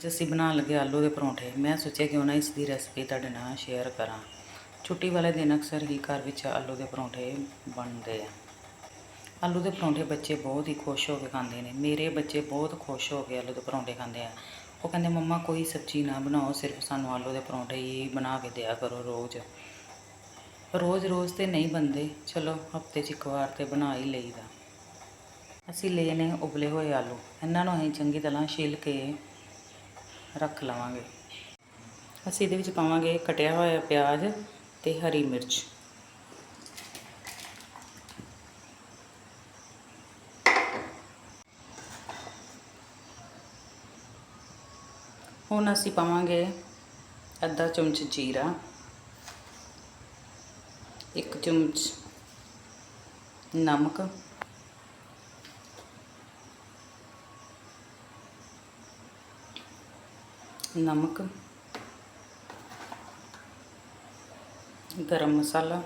ਅੱਜ ਅਸੀਂ ਬਣਾਉਣ ਲੱਗੇ ਆਲੂ ਦੇ ਪਰੌਂਠੇ। ਮੈਂ ਸੋਚਿਆ ਕਿਉਂ ਨਾ ਇਸ ਦੀ ਰੈਸਪੀ ਤੁਹਾਡੇ ਨਾਲ ਸ਼ੇਅਰ ਕਰਾਂ। ਛੁੱਟੀ ਵਾਲੇ ਦਿਨ ਅਕਸਰ ਹੀ ਘਰ ਵਿੱਚ ਆਲੂ ਦੇ ਪਰੌਂਠੇ ਬਣਦੇ ਆ। ਆਲੂ ਦੇ ਪਰੌਂਠੇ ਬੱਚੇ ਬਹੁਤ ਹੀ ਖੁਸ਼ ਹੋ ਕੇ ਖਾਂਦੇ ਨੇ। ਮੇਰੇ ਬੱਚੇ ਬਹੁਤ ਖੁਸ਼ ਹੋ ਕੇ ਆਲੂ ਦੇ ਪਰੌਂਠੇ ਖਾਂਦੇ ਆ। ਉਹ ਕਹਿੰਦੇ, ਮੰਮਾ, ਕੋਈ ਸਬਜ਼ੀ ਨਾ ਬਣਾਓ, ਸਿਰਫ ਸਾਨੂੰ ਆਲੂ ਦੇ ਪਰੌਂਠੇ ਹੀ ਬਣਾ ਕੇ ਦਿਆ ਕਰੋ ਰੋਜ਼। ਰੋਜ਼ ਰੋਜ਼ ਤੇ ਨਹੀਂ ਬਣਦੇ। ਚਲੋ, ਹਫ਼ਤੇ 'ਚ ਇੱਕ ਵਾਰ ਤੇ ਬਣਾ ਹੀ ਲਈਦਾ। ਅਸੀਂ ਲਏ ਨੇ ਉਬਲੇ ਹੋਏ ਆਲੂ। ਇਹਨਾਂ ਨੂੰ ਅਸੀਂ ਚੰਗੀ ਤਰ੍ਹਾਂ ਛਿੱਲ ਕੇ ਰੱਖ ਲਵਾਂਗੇ। ਅਸੀਂ ਇਹਦੇ ਵਿੱਚ ਪਾਵਾਂਗੇ ਕਟਿਆ ਹੋਇਆ ਪਿਆਜ਼ ਤੇ ਹਰੀ ਮਿਰਚ। ਹੁਣ ਅਸੀਂ ਪਾਵਾਂਗੇ ਅੱਧਾ ਚਮਚ ਜੀਰਾ, ਇੱਕ ਚਮਚ ਨਮਕ ਨਮਕ ਗਰਮ ਮਸਾਲਾ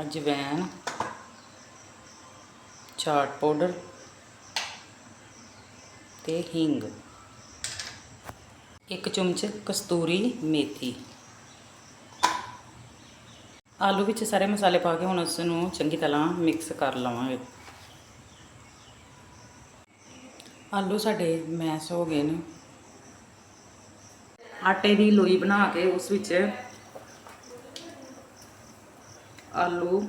ਅਜਵੈਨ ਚਾਟ ਪਾਊਡਰ ਤੇ ਹਿੰਗ ਇੱਕ ਚਮਚ ਕਸਤੂਰੀ ਮੇਥੀ ਆਲੂ ਵਿੱਚ ਸਾਰੇ ਮਸਾਲੇ ਪਾ ਕੇ ਹੁਣ ਉਸ ਨੂੰ ਚੰਗੀ ਤਰ੍ਹਾਂ ਮਿਕਸ ਕਰ ਲਵਾਂਗੇ ਆਲੂ ਸਾਡੇ ਮੈਸ਼ ਹੋ ਗਏ ਨੇ। ਆਟੇ ਦੀ ਲੋਈ ਬਣਾ ਕੇ ਉਸ ਵਿੱਚ ਆਲੂ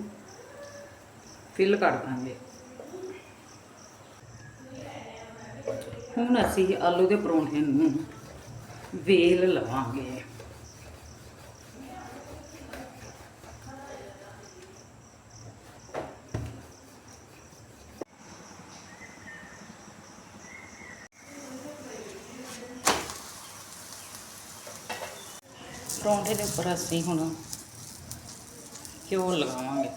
ਫਿਲ ਕਰ ਦਾਂਗੇ। ਹੁਣ ਅਸੀਂ ਆਲੂ ਦੇ ਪਰੌਂਠੇ ਨੂੰ ਵੇਲ ਲਵਾਂਗੇ। ਪਰੌਂਠੇ ਦੇ ਉੱਪਰ ਅਸੀਂ ਹੁਣ ਘਿਓ ਲਗਾਵਾਂਗੇ।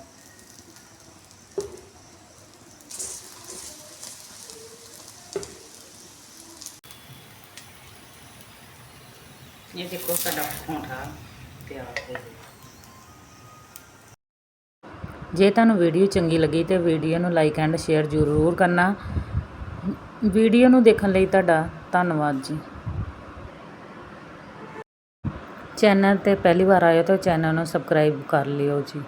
ਇਹ ਦੇਖੋ ਸਾਡਾ ਪਰੌਂਠਾ ਤਿਆਰ ਹੋ ਗਿਆ। ਜੇ ਤੁਹਾਨੂੰ ਵੀਡੀਓ ਚੰਗੀ ਲੱਗੀ ਤੇ ਵੀਡੀਓ ਨੂੰ ਲਾਈਕ ਐਂਡ ਸ਼ੇਅਰ ਜ਼ਰੂਰ ਕਰਨਾ। ਵੀਡੀਓ ਨੂੰ ਦੇਖਣ ਲਈ ਤੁਹਾਡਾ ਧੰਨਵਾਦ ਜੀ। ਚੈਨਲ ਤੇ ਪਹਿਲੀ ਵਾਰ ਆਏ ਹੋ ਤਾਂ ਚੈਨਲ ਨੂੰ ਸਬਸਕ੍ਰਾਈਬ ਕਰ ਲਿਓ ਜੀ।